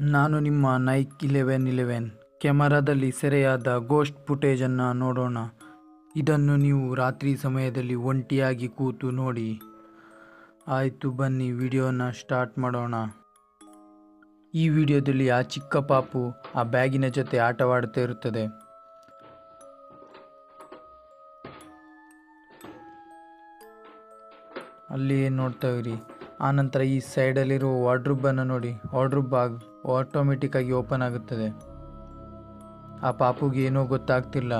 ನಾನು ನಿಮ್ಮ Nike eleven eleven ಕ್ಯಾಮರಾದಲ್ಲಿ ಸೆರೆಯಾದ ಗೋಸ್ಟ್ ಫುಟೇಜನ್ನು ನೋಡೋಣ. ಇದನ್ನು ನೀವು ರಾತ್ರಿ ಸಮಯದಲ್ಲಿ ಒಂಟಿಯಾಗಿ ಕೂತು ನೋಡಿ. ಆಯಿತು, ಬನ್ನಿ, ವಿಡಿಯೋನ ಸ್ಟಾರ್ಟ್ ಮಾಡೋಣ. ಈ ವಿಡಿಯೋದಲ್ಲಿ ಆ ಚಿಕ್ಕ ಪಾಪು ಆ ಬ್ಯಾಗಿನ ಜೊತೆ ಆಟವಾಡ್ತಾ ಇರುತ್ತದೆ. ಅಲ್ಲಿ ನೋಡ್ತಾ ಇರಿ. ಆನಂತರ ಈ ಸೈಡಲ್ಲಿರುವ ವಾರ್ಡ್ರೂಬನ್ನು ನೋಡಿ. ವಾರ್ಡ್ರೂಬ್ ಆಗ್ ಆಟೋಮೆಟಿಕ್ಕಾಗಿ ಓಪನ್ ಆಗುತ್ತದೆ. ಆ ಪಾಪುಗೆ ಏನೂ ಗೊತ್ತಾಗ್ತಿಲ್ಲ.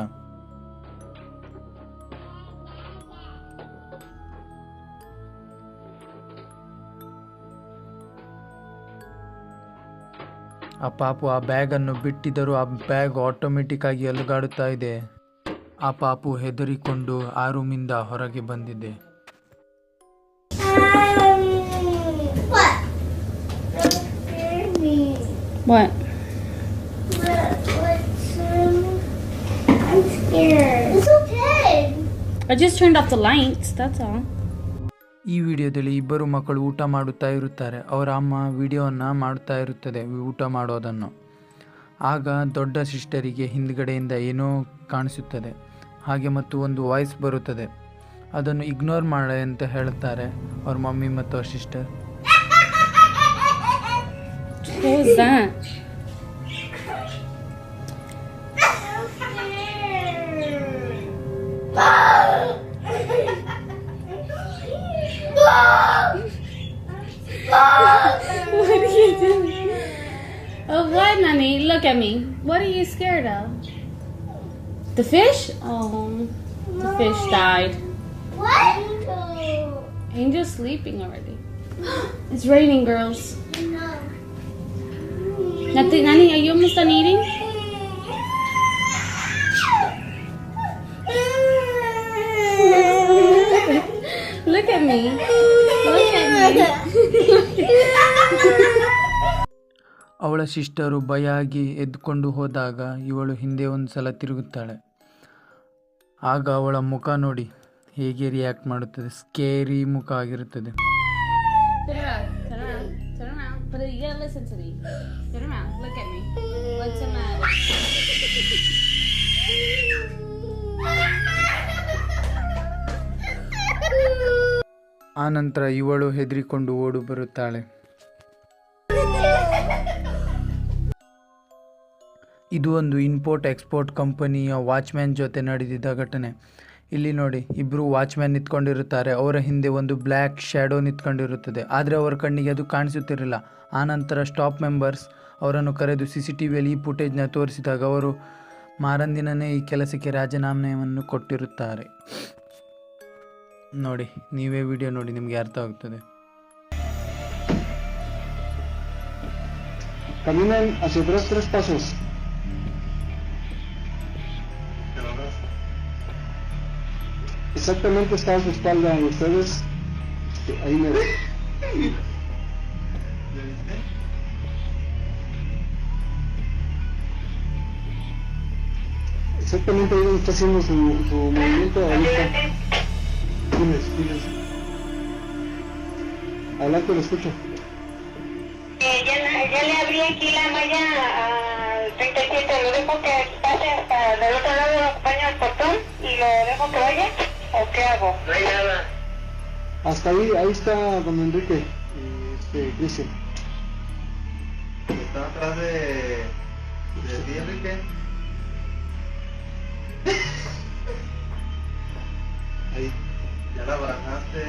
ಆ ಪಾಪು ಆ ಬ್ಯಾಗನ್ನು ಬಿಟ್ಟಿದ್ದರೂ ಆ ಬ್ಯಾಗ್ ಆಟೋಮೆಟಿಕ್ಕಾಗಿ ಅಲುಗಾಡುತ್ತಾ ಇದೆ. ಆ ಪಾಪು ಹೆದರಿಕೊಂಡು ಆ ರೂಮಿಂದ ಹೊರಗೆ ಬಂದಿದೆ. What? I'm scared. It's okay. I just turned off the lights, that's all. ಈ ವಿಡಿಯೋದಲ್ಲಿ ಇಬ್ಬರು ಮಕ್ಕಳು ಊಟ ಮಾಡುತ್ತಾ ಇರುತ್ತಾರೆ ಅವರ ಅಮ್ಮ ವಿಡಿಯೋವನ್ನು ಮಾಡುತ್ತಾ ಇರುತ್ತದೆ ಊಟ ಮಾಡೋದನ್ನು ಆಗ ದೊಡ್ಡ ಸಿಸ್ಟರಿಗೆ ಹಿಂದ್ಗಡೆಯಿಂದ ಏನೋ ಕಾಣಿಸುತ್ತದೆ ಹಾಗೆ ಮತ್ತು ಒಂದು ವಾಯ್ಸ್ ಬರುತ್ತದೆ ಅದನ್ನು ಇಗ್ನೋರ್ ಮಾಡಿ ಅಂತ ಹೇಳ್ತಾರೆ ಅವ್ರ ಮಮ್ಮಿ ಮತ್ತು ಅವ್ರ sister What was that? What are you doing? Oh, what, Nanny? Look at me. What are you scared of? The fish? Oh, the fish died. What? Angel's sleeping already. It's raining, girls. No. Nati, Nanny, are you almost done eating? Look at me. Look at me. ಅವಳ sister ಭಯ ಆಗಿ ಎದ್ದುಕೊಂಡು ಹೋದಾಗ ಇವಳು ಹಿಂದೆ ಒಂದು ಸಲ ತಿರುಗುತ್ತಾಳೆ ಆಗ ಅವಳ ಮುಖ ನೋಡಿ ಹೇಗೆ ರಿಯಾಕ್ಟ್ ಮಾಡುತ್ತದೆ ಸ್ಕೇರಿ ಮುಖ ಆಗಿರುತ್ತದೆ But you gotta listen to me. Turn around. Look at me. What's the matter? ಆನಂತರ ಇವಳು ಹೆದರಿಕೊಂಡು ಓಡು ಬರುತ್ತಾಳೆ ಇದು ಒಂದು ಇಂಪೋರ್ಟ್ ಎಕ್ಸ್ಪೋರ್ಟ್ ಕಂಪನಿಯ ವಾಚ್ಮ್ಯಾನ್ ಜೊತೆ ನಡೆದಿದ್ದ ಘಟನೆ ಇಲ್ಲಿ ನೋಡಿ ಇಬ್ಬರು ವಾಚ್ಮ್ಯಾನ್ ನಿಂತ್ಕೊಂಡಿರುತ್ತಾರೆ. ಅವರ ಹಿಂದೆ ಒಂದು ಬ್ಲ್ಯಾಕ್ ಶ್ಯಾಡೋ ನಿಂತ್ಕೊಂಡಿರುತ್ತದೆ. ಆದರೆ ಅವರ ಕಣ್ಣಿಗೆ ಅದು ಕಾಣಿಸುತ್ತಿರಲಿಲ್ಲ. ಆನಂತರ ಸ್ಟಾಪ್ ಮೆಂಬರ್ಸ್ ಅವರನ್ನು ಕರೆದು ಸಿ ಸಿ ಟಿ ವಿಯಲ್ಲಿ ಈ ಫುಟೇಜ್ನ ತೋರಿಸಿದಾಗ ಅವರು ಮಾರಂದಿನೇ ಈ ಕೆಲಸಕ್ಕೆ ರಾಜೀನಾಮೆಯನ್ನು ಕೊಟ್ಟಿರುತ್ತಾರೆ. ನೋಡಿ, ನೀವೇ ವಿಡಿಯೋ ನೋಡಿ, ನಿಮಗೆ ಅರ್ಥ ಆಗ್ತದೆ. Caminan hacia atrás tres. Exactamente está a su espalda de ustedes. Este, Ahí me Exactamente ahí está haciendo su, movimiento. Ahí está. Diles. Adelante, lo escucho. Eh, ya, le abrí aquí la malla al 37, lo dejo que pase hasta del otro lado, lo al portón y lo dejo que vaya, o qué hago? No hay nada. Hasta ahí, ahí está don Enrique este, Cristian. Está atrás de, de ti, Enrique. Ahí. Ya la barajaste.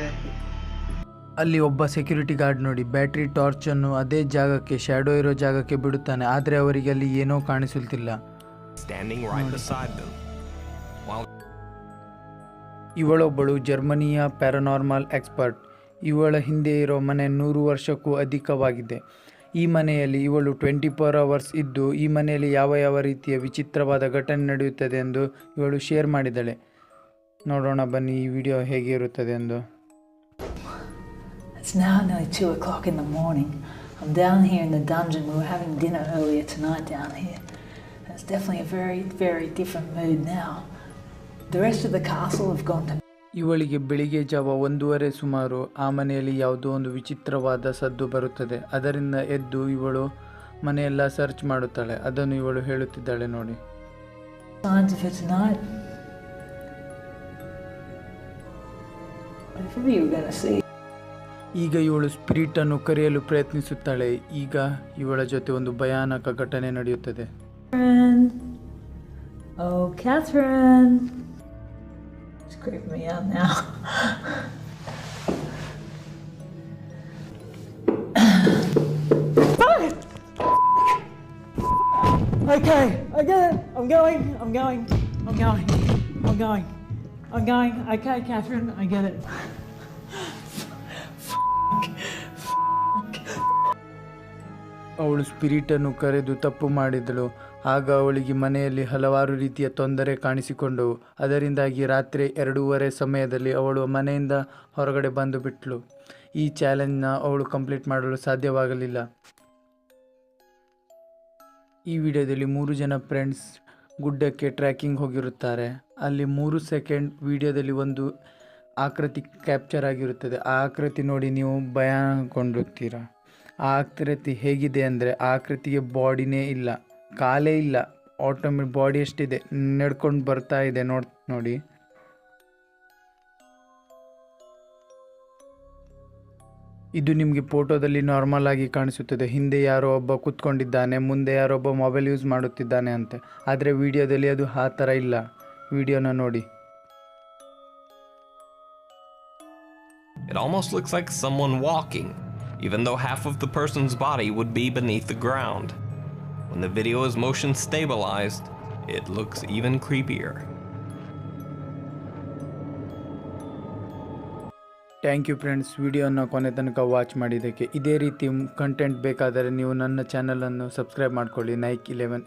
ಅಲ್ಲಿ ಒಬ್ಬ security guard ನೋಡಿ battery ಟಾರ್ಚನ್ನು ಅದೇ ಜಾಗಕ್ಕೆ shadow ಇರೋ ಜಾಗಕ್ಕೆ ಬಿಡುತ್ತಾನೆ ಆದರೆ ಅವರಿಗೆ ಅಲ್ಲಿ ಏನೋ ಕಾಣಿಸುತ್ತಿಲ್ಲ ಇವಳೊಬ್ಬಳು ಜರ್ಮನಿಯ ಪ್ಯಾರಾನಾರ್ಮಲ್ ಎಕ್ಸ್ಪರ್ಟ್. ಇವಳ ಹಿಂದೆ ಇರೋ ಮನೆ ನೂರು ವರ್ಷಕ್ಕೂ ಅಧಿಕವಾಗಿದೆ. ಈ ಮನೆಯಲ್ಲಿ ಇವಳು ಟ್ವೆಂಟಿ ಫೋರ್ ಅವರ್ಸ್ ಇದ್ದು, ಈ ಮನೆಯಲ್ಲಿ ಯಾವ ಯಾವ ರೀತಿಯ ವಿಚಿತ್ರವಾದ ಘಟನೆ ನಡೆಯುತ್ತದೆ ಎಂದು ಇವಳು ಶೇರ್ ಮಾಡಿದಳೆ. ನೋಡೋಣ ಬನ್ನಿ ಈ ವಿಡಿಯೋ ಹೇಗೆ ಇರುತ್ತದೆ ಎಂದು. ಸ್ನ್ಯಾನ್ ಹೆಚ್ಚು ಹಾಕ್ ಇನ್ ದ ಮಾರ್ನಿಂಗ್ ಧ್ಯಾನ್ ಹೇಳಿ ಹ್ಯಾ ವಿ ದಿನ ಧ್ಯಾನ್ ಹೇ ಸ್ಟೆಫ್ ಐ ಫೇರ್ ಇನ್ ಫೇರ್ ಇ ಟಿ ಫನ್ ಇದ್ಯಾ The rest of the castle have gone to ಇವಳಿಗೆ ಬೆಳಿಗ್ಗೆ ಜಾವ ಒಂದೂವರೆ ಸುಮಾರು ಆ ಮನೆಯಲ್ಲಿ ಯಾವುದೋ ಒಂದು ವಿಚಿತ್ರವಾದ ಸದ್ದು ಬರುತ್ತದೆ ಅದರಿಂದ ಎದ್ದು ಇವಳು ಮನೆಯೆಲ್ಲ ಸರ್ಚ್ ಮಾಡುತ್ತಾಳೆ ಅದನ್ನು ಇವಳು ಹೇಳುತ್ತಿದ್ದಾಳೆ ನೋಡಿ signs of her tonight. Whatever you were going to see. ಈಗ ಇವಳು ಸ್ಪಿರಿಟನ್ನು ಕರೆಯಲು ಪ್ರಯತ್ನಿಸುತ್ತಾಳೆ ಈಗ ಇವಳ ಜೊತೆ ಒಂದು ಭಯಾನಕ ಘಟನೆ ನಡೆಯುತ್ತದೆ Catherine. Oh, Catherine. It's creeping me out now. okay, I get it. I'm going. I'm going. I'm going. I'm going. I'm going. Okay, Catherine, I get it. ಅವಳು ಸ್ಪಿರಿಟನ್ನು ಕರೆದು ತಪ್ಪು ಮಾಡಿದಳು. ಆಗ ಅವಳಿಗೆ ಮನೆಯಲ್ಲಿ ಹಲವಾರು ರೀತಿಯ ತೊಂದರೆ ಕಾಣಿಸಿಕೊಂಡವು ಅದರಿಂದಾಗಿ ರಾತ್ರಿ ಎರಡೂವರೆ ಸಮಯದಲ್ಲಿ ಅವಳು ಮನೆಯಿಂದ ಹೊರಗಡೆ ಬಂದು ಬಿಟ್ಟಳು ಈ ಚಾಲೆಂಜ್ನ ಅವಳು ಕಂಪ್ಲೀಟ್ ಮಾಡಲು ಸಾಧ್ಯವಾಗಲಿಲ್ಲ. ಈ ವಿಡಿಯೋದಲ್ಲಿ ಮೂರು ಜನ ಫ್ರೆಂಡ್ಸ್ ಗುಡ್ಡಕ್ಕೆ ಟ್ರ್ಯಾಕಿಂಗ್ ಹೋಗಿರುತ್ತಾರೆ. ಅಲ್ಲಿ ಮೂರು ಸೆಕೆಂಡ್ ವಿಡಿಯೋದಲ್ಲಿ ಒಂದು ಆಕೃತಿ ಕ್ಯಾಪ್ಚರ್ ಆಗಿರುತ್ತದೆ. ಆ ಆಕೃತಿ ನೋಡಿ ನೀವು ಭಯಗೊಂಡಿರ್ತೀರ? ಆಕೃತಿ ಹೇಗಿದೆ ಅಂದರೆ ಆಕೃತಿಗೆ ಬಾಡಿನೇ ಇಲ್ಲ ಕಾಲೇ ಇಲ್ಲ. ಆಟೋಮೆ ಬಾಡಿ ಎಷ್ಟಿದೆ? ನಡ್ಕೊಂಡು ಬರ್ತಾ ಇದೆ ನೋಡ್ ನೋಡಿ. ಇದು ನಿಮಗೆ ಫೋಟೋದಲ್ಲಿ ನಾರ್ಮಲ್ ಆಗಿ ಕಾಣಿಸುತ್ತದೆ. ಹಿಂದೆ ಯಾರೋ ಒಬ್ಬ ಕೂತ್ಕೊಂಡಿದ್ದಾನೆ ಮುಂದೆ ಯಾರೋ ಒಬ್ಬ ಮೊಬೈಲ್ ಯೂಸ್ ಮಾಡುತ್ತಿದ್ದಾನೆ ಅಂತೆ. ಆದರೆ ವಿಡಿಯೋದಲ್ಲಿ ಅದು ಆ ಥರ ಇಲ್ಲ. ವಿಡಿಯೋನ ನೋಡಿ. It almost looks like someone walking, even though half of the person's body would be beneath the ground. When the video is motion stabilized, it looks even creepier. Thank you friends ವಿಡಿಯೋನ ಕೊನೆ ತನಕ watch ಮಾಡಿದ್ದಕ್ಕೆ ಇದೇ ರೀತಿ content ಬೇಕಾದರೆ ನೀವು ನನ್ನ ಚಾನಲನ್ನು ಸಬ್ಸ್ಕ್ರೈಬ್ ಮಾಡ್ಕೊಳ್ಳಿ ನೈಕ್ ಇಲೆವೆನ್